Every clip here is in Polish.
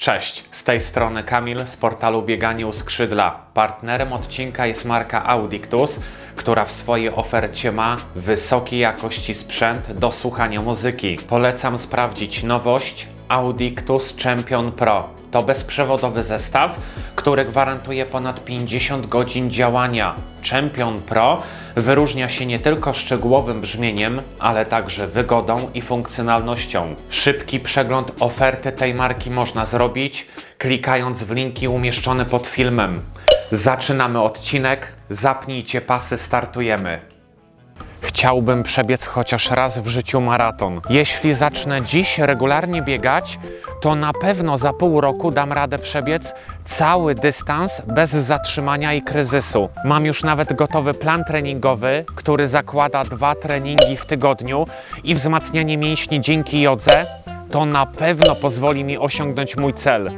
Cześć, z tej strony Kamil z portalu Bieganie u Skrzydla. Partnerem odcinka jest marka Audictus, która w swojej ofercie ma wysokiej jakości sprzęt do słuchania muzyki. Polecam sprawdzić nowość Audictus Champion Pro. To bezprzewodowy zestaw, który gwarantuje ponad 50 godzin działania. Champion Pro wyróżnia się nie tylko szczegółowym brzmieniem, ale także wygodą i funkcjonalnością. Szybki przegląd oferty tej marki można zrobić, klikając w linki umieszczone pod filmem. Zaczynamy odcinek, zapnijcie pasy, startujemy. Chciałbym przebiec chociaż raz w życiu maraton. Jeśli zacznę dziś regularnie biegać, to na pewno za pół roku dam radę przebiec cały dystans bez zatrzymania i kryzysu. Mam już nawet gotowy plan treningowy, który zakłada dwa treningi w tygodniu i wzmacnianie mięśni dzięki jodze. To na pewno pozwoli mi osiągnąć mój cel.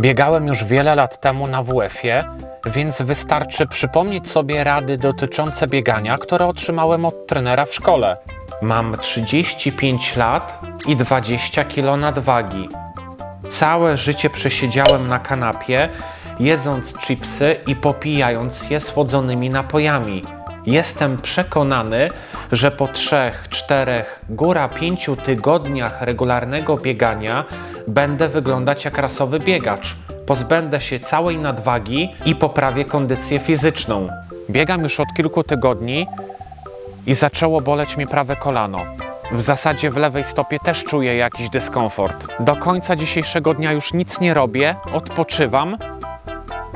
Biegałem już wiele lat temu na WF-ie, więc wystarczy przypomnieć sobie rady dotyczące biegania, które otrzymałem od trenera w szkole. Mam 35 lat i 20 kg nadwagi. Całe życie przesiedziałem na kanapie, jedząc chipsy i popijając je słodzonymi napojami. Jestem przekonany, że po 3, 4, góra 5 tygodniach regularnego biegania będę wyglądać jak rasowy biegacz. Pozbędę się całej nadwagi i poprawię kondycję fizyczną. Biegam już od kilku tygodni i zaczęło boleć mi prawe kolano. W zasadzie w lewej stopie też czuję jakiś dyskomfort. Do końca dzisiejszego dnia już nic nie robię, odpoczywam,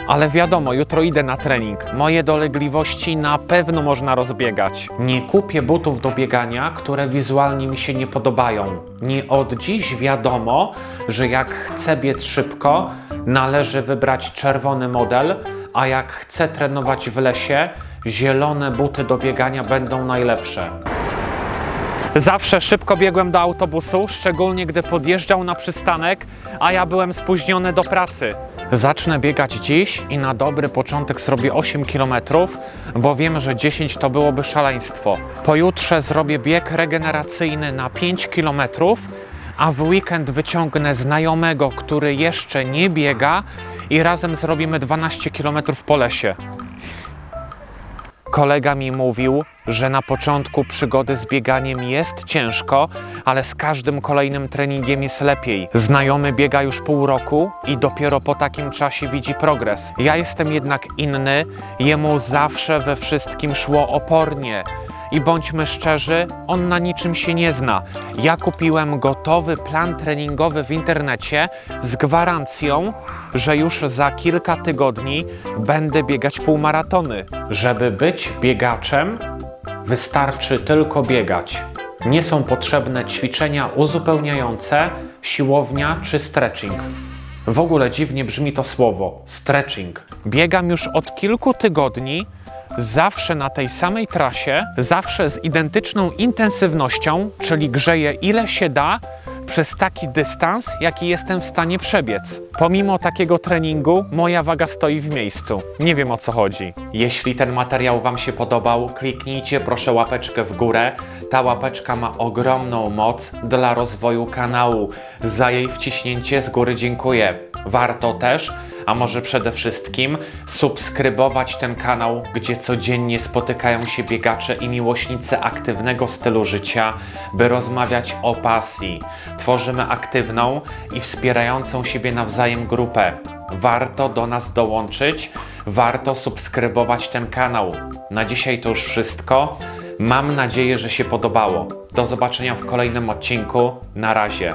ale wiadomo, jutro idę na trening. Moje dolegliwości na pewno można rozbiegać. Nie kupię butów do biegania, które wizualnie mi się nie podobają. Nie od dziś wiadomo, że jak chcę biec szybko, należy wybrać czerwony model, a jak chcę trenować w lesie, zielone buty do biegania będą najlepsze. Zawsze szybko biegłem do autobusu, szczególnie gdy podjeżdżał na przystanek, a ja byłem spóźniony do pracy. Zacznę biegać dziś i na dobry początek zrobię 8 km, bo wiem, że 10 to byłoby szaleństwo. Pojutrze zrobię bieg regeneracyjny na 5 km, a w weekend wyciągnę znajomego, który jeszcze nie biega i razem zrobimy 12 km po lesie. Kolega mi mówił, że na początku przygody z bieganiem jest ciężko, ale z każdym kolejnym treningiem jest lepiej. Znajomy biega już pół roku i dopiero po takim czasie widzi progres. Ja jestem jednak inny, jemu zawsze we wszystkim szło opornie. I bądźmy szczerzy, on na niczym się nie zna. Ja kupiłem gotowy plan treningowy w internecie z gwarancją, że już za kilka tygodni będę biegać półmaratony. Żeby być biegaczem, wystarczy tylko biegać. Nie są potrzebne ćwiczenia uzupełniające, siłownia czy stretching. W ogóle dziwnie brzmi to słowo stretching. Biegam już od kilku tygodni, zawsze na tej samej trasie, zawsze z identyczną intensywnością, czyli grzeję ile się da przez taki dystans, jaki jestem w stanie przebiec. Pomimo takiego treningu, moja waga stoi w miejscu. Nie wiem o co chodzi. Jeśli ten materiał Wam się podobał, kliknijcie proszę łapeczkę w górę. Ta łapeczka ma ogromną moc dla rozwoju kanału. Za jej wciśnięcie z góry dziękuję. Warto też a może przede wszystkim subskrybować ten kanał, gdzie codziennie spotykają się biegacze i miłośnicy aktywnego stylu życia, by rozmawiać o pasji. Tworzymy aktywną i wspierającą siebie nawzajem grupę. Warto do nas dołączyć, warto subskrybować ten kanał. Na dzisiaj to już wszystko. Mam nadzieję, że się podobało. Do zobaczenia w kolejnym odcinku. Na razie.